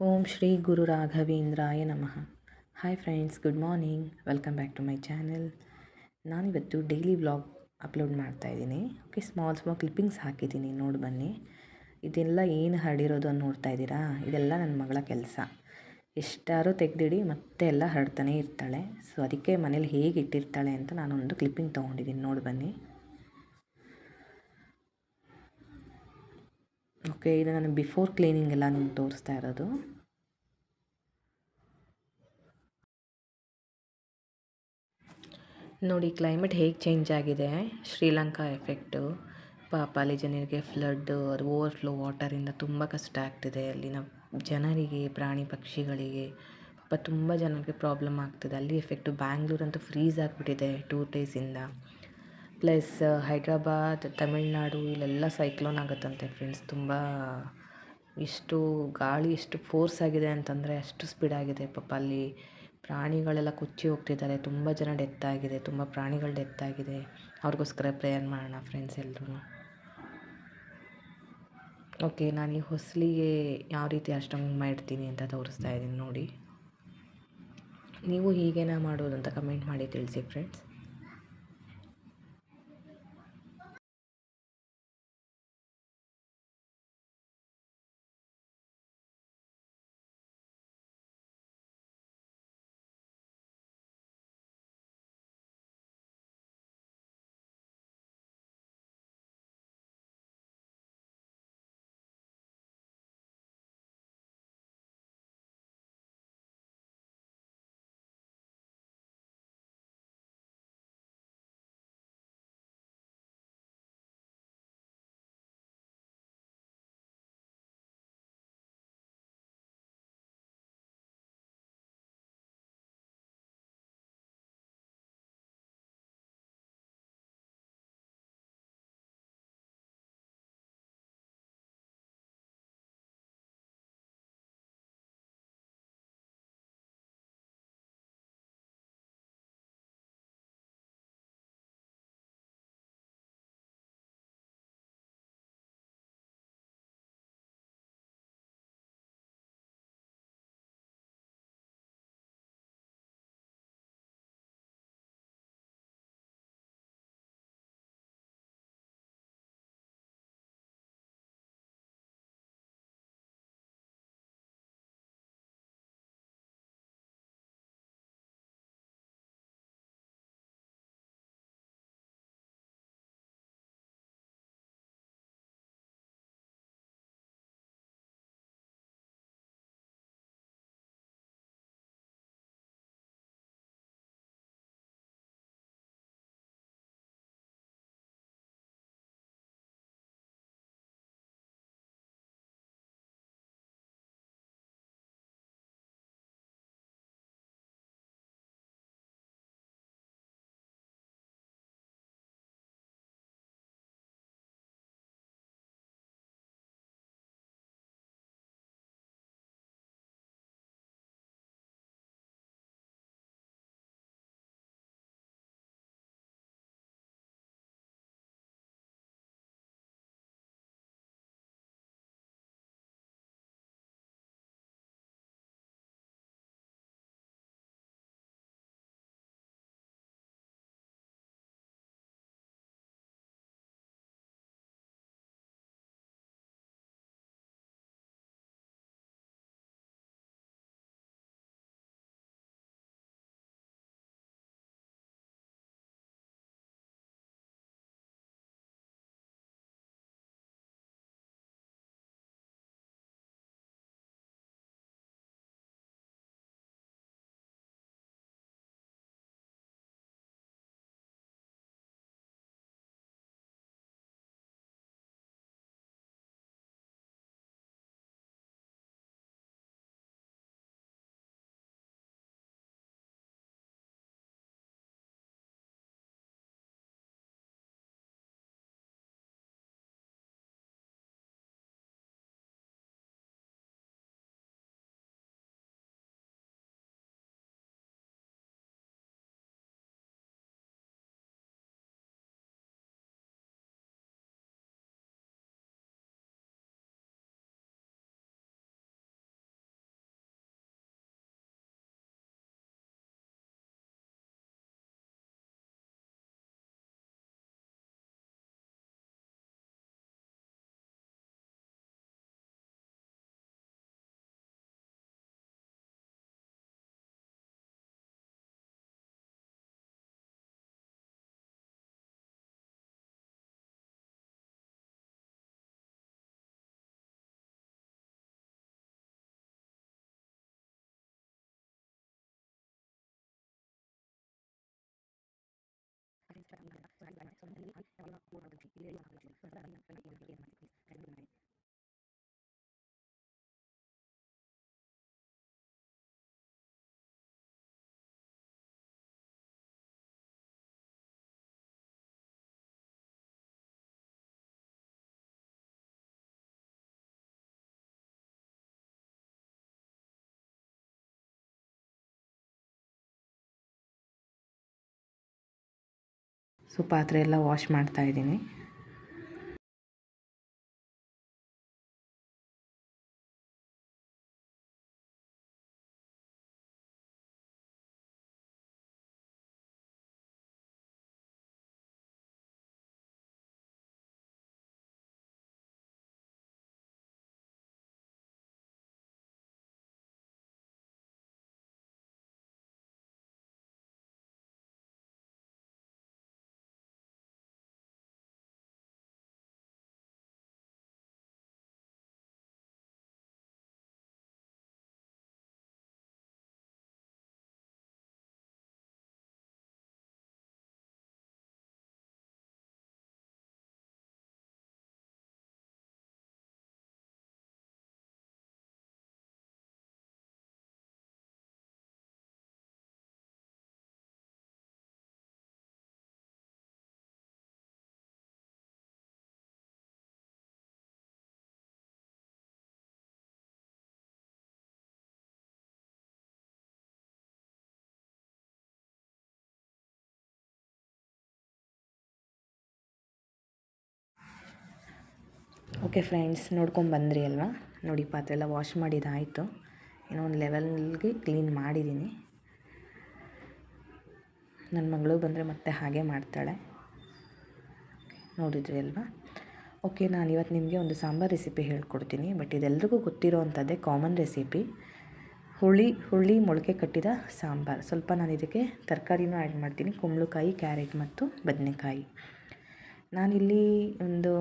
ಓಂ ಶ್ರೀ ಗುರು ರಾಘವೇಂದ್ರಾಯ ನಮಃ. Hi friends good morning welcome back to my channel ನಾನಿವತ್ತು ಡೈಲಿ ವ್ಲಾಗ್ ಅಪ್ಲೋಡ್ ಮಾಡ್ತಾ ಇದ್ದೀನಿ. ಓಕೆ ಸ್ಮಾಲ್ ಸ್ಮಾಲ್ ಕ್ಲಿಪ್ಪಿಂಗ್ಸ್ ಹಾಕಿದ್ದೀನಿ. ನೋಡಿ ಬನ್ನಿ. ಇದೆಲ್ಲ ಏನು ಹರಡಿರೋದು ಅಂತ ನೋಡ್ತಾ ಇದ್ದೀರಾ? ಇದೆಲ್ಲ ನನ್ನ ಮಗಳ ಕೆಲಸ. ಎಷ್ಟಾರು ತೆಗೆದಿಡಿ, ಮತ್ತೆ ಎಲ್ಲ ಹರಡ್ತಾನೆ ಇರ್ತಾಳೆ. ಸೊ ಅದಕ್ಕೆ ಮನೇಲಿ ಹೇಗೆ ಇಟ್ಟಿರ್ತಾಳೆ ಅಂತ ನಾನೊಂದು ಕ್ಲಿಪ್ಪಿಂಗ್ ತೊಗೊಂಡಿದ್ದೀನಿ. ನೋಡಿ ಬನ್ನಿ. ಓಕೆ ಇದು ನಾನು ಬಿಫೋರ್ ಕ್ಲೀನಿಂಗ್ ಎಲ್ಲ ನಿಮ್ಗೆ ತೋರಿಸ್ತಾ ಇರೋದು. ನೋಡಿ ಕ್ಲೈಮೇಟ್ ಹೇಗೆ ಚೇಂಜ್ ಆಗಿದೆ? ಶ್ರೀಲಂಕಾ ಎಫೆಕ್ಟು ಪಾಪ ಅಲ್ಲಿ ಜನರಿಗೆ ಫ್ಲಡ್ ಓವರ್ಫ್ಲೋ ವಾಟರಿಂದ ತುಂಬ ಕಷ್ಟ ಆಗ್ತಿದೆ. ಅಲ್ಲಿನ ಜನರಿಗೆ, ಪ್ರಾಣಿ ಪಕ್ಷಿಗಳಿಗೆ ಪಾಪ ತುಂಬ ಜನರಿಗೆ ಪ್ರಾಬ್ಲಮ್ ಆಗ್ತಿದೆ. ಅಲ್ಲಿ ಎಫೆಕ್ಟು ಬ್ಯಾಂಗ್ಳೂರಂತೂ ಫ್ರೀಸ್ ಆಗಿಬಿಟ್ಟಿದೆ ಟೂ ಡೇಸಿಂದ ಪ್ಲಸ್ ಹೈದ್ರಾಬಾದ್, ತಮಿಳುನಾಡು, ಇಲ್ಲೆಲ್ಲ ಸೈಕ್ಲೋನ್ ಆಗುತ್ತಂತೆ ಫ್ರೆಂಡ್ಸ್ ತುಂಬ ಇಷ್ಟು ಗಾಳಿ ಎಷ್ಟು ಫೋರ್ಸ್ ಆಗಿದೆ ಅಂತಂದರೆ ಅಷ್ಟು ಸ್ಪೀಡ್ ಆಗಿದೆ. ಪಾಪ ಅಲ್ಲಿ ಪ್ರಾಣಿಗಳೆಲ್ಲ ಕೊಚ್ಚಿ ಹೋಗ್ತಿದ್ದಾರೆ. ತುಂಬ ಜನ ಡೆತ್ ಆಗಿದೆ. ತುಂಬ ಪ್ರಾಣಿಗಳು ಡೆತ್ ಆಗಿದೆ. ಅವ್ರಿಗೋಸ್ಕರ ಪ್ರೇಯರ್ ಮಾಡೋಣ ಫ್ರೆಂಡ್ಸ್ ಎಲ್ಲರೂ ಓಕೆ ನಾನು ಈ ಹೊಸಲಿಗೆ ಯಾವ ರೀತಿ ಅಷ್ಟೊಂದು ಮಾಡ್ತೀನಿ ಅಂತ ತೋರಿಸ್ತಾ ಇದ್ದೀನಿ ನೋಡಿ. ನೀವು ಹೀಗೇನ ಮಾಡೋದು ಅಂತ ಕಮೆಂಟ್ ಮಾಡಿ ತಿಳಿಸಿ ಫ್ರೆಂಡ್ಸ್ ಸಂಬಂಧದಲ್ಲಿ ಆಯ್ತು ಅವರ ಮೂರು ಗಂಟೆ ಇಲ್ಲಿ ಐದು ಗಂಟೆ ಸೊ ಪಾತ್ರೆ ಎಲ್ಲ ವಾಶ್ ಮಾಡ್ತಾ ಓಕೆ ಫ್ರೆಂಡ್ಸ್, ನೋಡ್ಕೊಂಡು ಬಂದ್ರಿ ಅಲ್ವಾ? ನೋಡಿ ಪಾತ್ರೆ ಎಲ್ಲ ವಾಶ್ ಮಾಡಿದ್ದಾಯಿತು ಏನೋ ಒಂದು ಲೆವೆಲ್ಗೆ ಕ್ಲೀನ್ ಮಾಡಿದ್ದೀನಿ ನನ್ನ ಮಗಳು ಬಂದರೆ ಮತ್ತೆ ಹಾಗೆ ಮಾಡ್ತಾಳೆ. ನೋಡಿದ್ರಿ ಅಲ್ವಾ? ಓಕೆ, ನಾನು ಇವತ್ತು ನಿಮಗೆ ಒಂದು ಸಾಂಬಾರು ರೆಸಿಪಿ ಹೇಳ್ಕೊಡ್ತೀನಿ. ಬಟ್ ಇದೆಲ್ಲರಿಗೂ ಗೊತ್ತಿರೋ ಅಂಥದ್ದೇ ಕಾಮನ್ ರೆಸಿಪಿ ಹುಳಿ ಹುಳಿ ಮೊಳಕೆ ಕಟ್ಟಿದ ಸಾಂಬಾರು. ಸ್ವಲ್ಪ ನಾನು ಇದಕ್ಕೆ ತರಕಾರಿನೂ ಆ್ಯಡ್ ಮಾಡ್ತೀನಿ. ಕುಂಬಳಕಾಯಿ, ಕ್ಯಾರೆಟ್ ಮತ್ತು ಬದನೆಕಾಯಿ. ನಾನಿಲ್ಲಿ ಒಂದು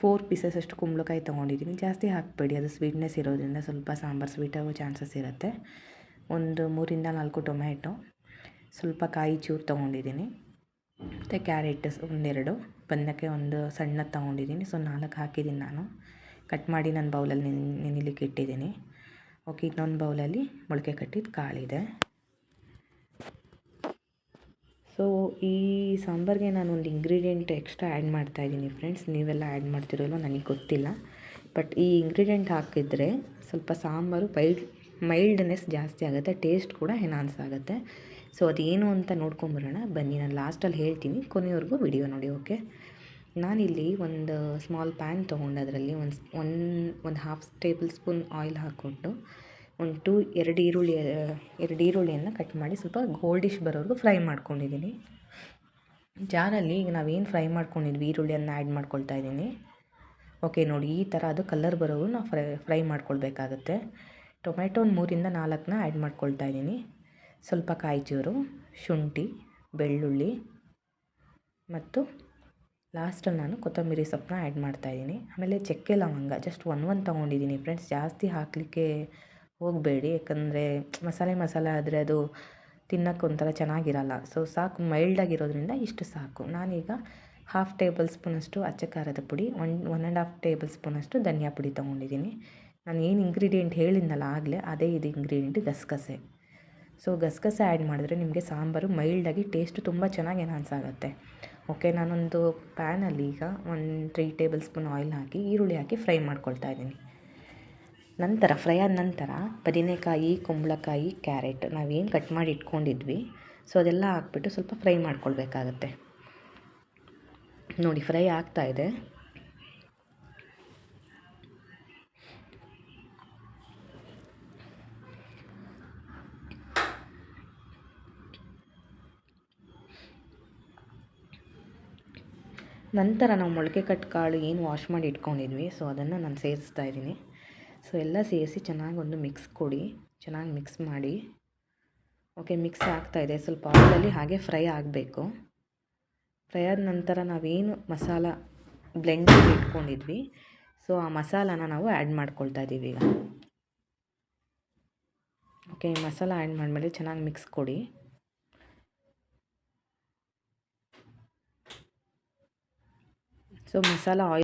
ಫೋರ್ ಪೀಸಸ್ ಅಷ್ಟು ಕುಂಬಳಕಾಯಿ ತೊಗೊಂಡಿದ್ದೀನಿ ಜಾಸ್ತಿ ಹಾಕಬೇಡಿ. ಅದು ಸ್ವೀಟ್ನೆಸ್ ಇರೋದ್ರಿಂದ ಸ್ವಲ್ಪ ಸಾಂಬಾರು ಸ್ವೀಟ್ ಆಗೋ ಚಾನ್ಸಸ್ ಇರುತ್ತೆ. ಒಂದು ಮೂರಿಂದ ನಾಲ್ಕು ಟೊಮ್ಯಾಟೊ, ಸ್ವಲ್ಪ ಕಾಯಿ ಚೂರು ತೊಗೊಂಡಿದ್ದೀನಿ ಮತ್ತು ಕ್ಯಾರೆಟ್ ಒಂದೆರಡು, ಬಂದಕ್ಕೆ ಒಂದು ಸಣ್ಣದು ತೊಗೊಂಡಿದ್ದೀನಿ ಸೊ ನಾಲ್ಕು ಹಾಕಿದ್ದೀನಿ ನಾನು. ಕಟ್ ಮಾಡಿ ನನ್ನ ಬೌಲಲ್ಲಿ ನೆನೆ, ನೆನಿಲಿಕ್ಕೆ ಇಟ್ಟಿದ್ದೀನಿ ಓಕೆ ಇನ್ನೊಂದು ಬೌಲಲ್ಲಿ ಮೊಳಕೆ ಕಟ್ಟಿದ ಕಾಳಿದೆ. ಸೊ ಈ ಸಾಂಬಾರಿಗೆ ನಾನು ಒಂದು ಇಂಗ್ರೀಡಿಯೆಂಟ್ ಎಕ್ಸ್ಟ್ರಾ ಆ್ಯಡ್ ಮಾಡ್ತಾಯಿದ್ದೀನಿ ಫ್ರೆಂಡ್ಸ್ ನೀವೆಲ್ಲ ಆ್ಯಡ್ ಮಾಡ್ತಿರೋಲ್ಲ ನನಗೆ ಗೊತ್ತಿಲ್ಲ. ಬಟ್ ಈ ಇಂಗ್ರೀಡಿಯೆಂಟ್ ಹಾಕಿದರೆ ಸ್ವಲ್ಪ ಸಾಂಬಾರು ಮೈಲ್ಡ್ ಮೈಲ್ಡ್ನೆಸ್ ಜಾಸ್ತಿ ಆಗುತ್ತೆ ಟೇಸ್ಟ್ ಕೂಡ ಎನ್ಹಾನ್ಸ್ ಆಗುತ್ತೆ. ಸೊ ಅದೇನು ಅಂತ ನೋಡ್ಕೊಂಬರೋಣ ಬನ್ನಿ, ನಾನು ಲಾಸ್ಟಲ್ಲಿ ಹೇಳ್ತೀನಿ. ಕೊನೆಯವರೆಗೂ ವಿಡಿಯೋ ನೋಡಿ ಓಕೆ ನಾನಿಲ್ಲಿ ಒಂದು ಸ್ಮಾಲ್ ಪ್ಯಾನ್ ತೊಗೊಂಡು ಅದರಲ್ಲಿ ಒಂದು ಒನ್ ಒಂದು ಹಾಫ್ ಟೇಬಲ್ ಸ್ಪೂನ್ ಆಯಿಲ್ ಹಾಕ್ಕೊಟ್ಟು ಒಂದು ಟು ಎರಡು ಈರುಳ್ಳಿ, ಎರಡು ಈರುಳ್ಳಿಯನ್ನು ಕಟ್ ಮಾಡಿ ಸ್ವಲ್ಪ ಗೋಲ್ಡಿಶ್ ಬರೋವರೆಗೂ ಫ್ರೈ ಮಾಡ್ಕೊಂಡಿದ್ದೀನಿ. ಜಾರಲ್ಲಿ ಈಗ ನಾವೇನು ಫ್ರೈ ಮಾಡ್ಕೊಂಡಿದ್ವಿ, ಈರುಳ್ಳಿಯನ್ನು ಆ್ಯಡ್ ಮಾಡ್ಕೊಳ್ತಾ ಇದ್ದೀನಿ. ಓಕೆ ನೋಡಿ ಈ ಥರ ಅದು ಕಲರ್ ಬರೋರು ನಾವು ಫ್ರೈ ಫ್ರೈ ಮಾಡ್ಕೊಳ್ಬೇಕಾಗತ್ತೆ. ಟೊಮೆಟೊ ಒಂದು ಮೂರಿಂದ ನಾಲ್ಕನ್ನ ಆ್ಯಡ್ ಮಾಡ್ಕೊಳ್ತಾ ಇದ್ದೀನಿ. ಸ್ವಲ್ಪ ಕಾಯಿಚೂರು, ಶುಂಠಿ, ಬೆಳ್ಳುಳ್ಳಿ ಮತ್ತು ಲಾಸ್ಟಲ್ಲಿ ನಾನು ಕೊತ್ತಂಬರಿ ಸೊಪ್ಪನ್ನ ಆ್ಯಡ್ ಮಾಡ್ತಾಯಿದ್ದೀನಿ ಆಮೇಲೆ ಚಕ್ಕೆ ಲವಂಗ ಜಸ್ಟ್ ಒನ್ ಒನ್ ತೊಗೊಂಡಿದ್ದೀನಿ ಫ್ರೆಂಡ್ಸ್ ಜಾಸ್ತಿ ಹಾಕಲಿಕ್ಕೆ ಹೋಗಬೇಡಿ. ಯಾಕಂದರೆ ಮಸಾಲೆ ಮಸಾಲೆ ಆದರೆ ಅದು ತಿನ್ನೋಕೆ ಒಂಥರ ಚೆನ್ನಾಗಿರಲ್ಲ. ಸೊ ಸಾಕು ಮೈಲ್ಡಾಗಿರೋದ್ರಿಂದ ಇಷ್ಟು ಸಾಕು. ನಾನೀಗ ಹಾಫ್ ಟೇಬಲ್ ಸ್ಪೂನಷ್ಟು ಅಚ್ಚ ಖಾರದ ಪುಡಿ one one and half table ಸ್ಪೂನಷ್ಟು ಧನಿಯಾ ಪುಡಿ ತೊಗೊಂಡಿದ್ದೀನಿ. ನಾನು ಏನು ಇಂಗ್ರೀಡಿಯೆಂಟ್ ಹೇಳಿದ್ನಲ್ಲ ಆಗಲೇ ಅದೇ ಇದು ಇಂಗ್ರೀಡಿಯೆಂಟ್ ಗಸಗಸೆ. ಸೊ ಗಸಗಸೆ ಆ್ಯಡ್ ಮಾಡಿದ್ರೆ ನಿಮಗೆ ಸಾಂಬಾರು ಮೈಲ್ಡಾಗಿ ಟೇಸ್ಟು ತುಂಬ ಚೆನ್ನಾಗಿ ಎನ್ಹಾನ್ಸ್ ಆಗುತ್ತೆ. ಓಕೆ ನಾನೊಂದು ಪ್ಯಾನಲ್ಲಿ ಈಗ ಒಂದು ತ್ರೀ ಟೇಬಲ್ ಸ್ಪೂನ್ ಆಯಿಲ್ ಹಾಕಿ ಈರುಳ್ಳಿ ಹಾಕಿ ಫ್ರೈ ಮಾಡ್ಕೊಳ್ತಾ ಇದ್ದೀನಿ. ನಂತರ ಫ್ರೈ ಆದ ನಂತರ ಬದನೆಕಾಯಿ, ಕುಂಬಳಕಾಯಿ, ಕ್ಯಾರೆಟ್ ನಾವೇನು ಕಟ್ ಮಾಡಿ ಇಟ್ಕೊಂಡಿದ್ವಿ. ಸೊ ಅದೆಲ್ಲ ಹಾಕ್ಬಿಟ್ಟು ಸ್ವಲ್ಪ ಫ್ರೈ ಮಾಡ್ಕೊಳ್ಬೇಕಾಗತ್ತೆ. ನೋಡಿ, ಫ್ರೈ ಆಗ್ತಾ ಇದೆ. ನಂತರ ನಾವು ಮೊಳಕೆ ಕಟ್ ಕಾಳು ಏನು ವಾಶ್ ಮಾಡಿ ಇಟ್ಕೊಂಡಿದ್ವಿ. ಸೊ ಅದನ್ನು ನಾನು ಸೇರಿಸ್ತಾ ಇದ್ದೀನಿ. ಸೊ ಎಲ್ಲ ಸೇರಿಸಿ ಚೆನ್ನಾಗಿ ಒಂದು ಮಿಕ್ಸ್ ಕೊಡಿ. ಚೆನ್ನಾಗಿ ಮಿಕ್ಸ್ ಮಾಡಿ. ಓಕೆ ಮಿಕ್ಸ್ ಆಗ್ತಾಯಿದೆ ಸ್ವಲ್ಪ ಆಯಿಲಲ್ಲಿ ಹಾಗೆ ಫ್ರೈ ಆಗಬೇಕು. ಫ್ರೈ ಆದ ನಂತರ ನಾವೇನು ಮಸಾಲ ಬ್ಲೆಂಡ್ ಇಟ್ಕೊಂಡಿದ್ವಿ. ಸೊ ಆ ಮಸಾಲಾನ ನಾವು ಆ್ಯಡ್ ಮಾಡ್ಕೊಳ್ತಾ ಇದ್ದೀವಿ ಈಗ. ಓಕೆ ಮಸಾಲ ಆ್ಯಡ್ ಮಾಡಿದ್ಮೇಲೆ ಚೆನ್ನಾಗಿ ಮಿಕ್ಸ್ ಕೊಡಿ. So masala oil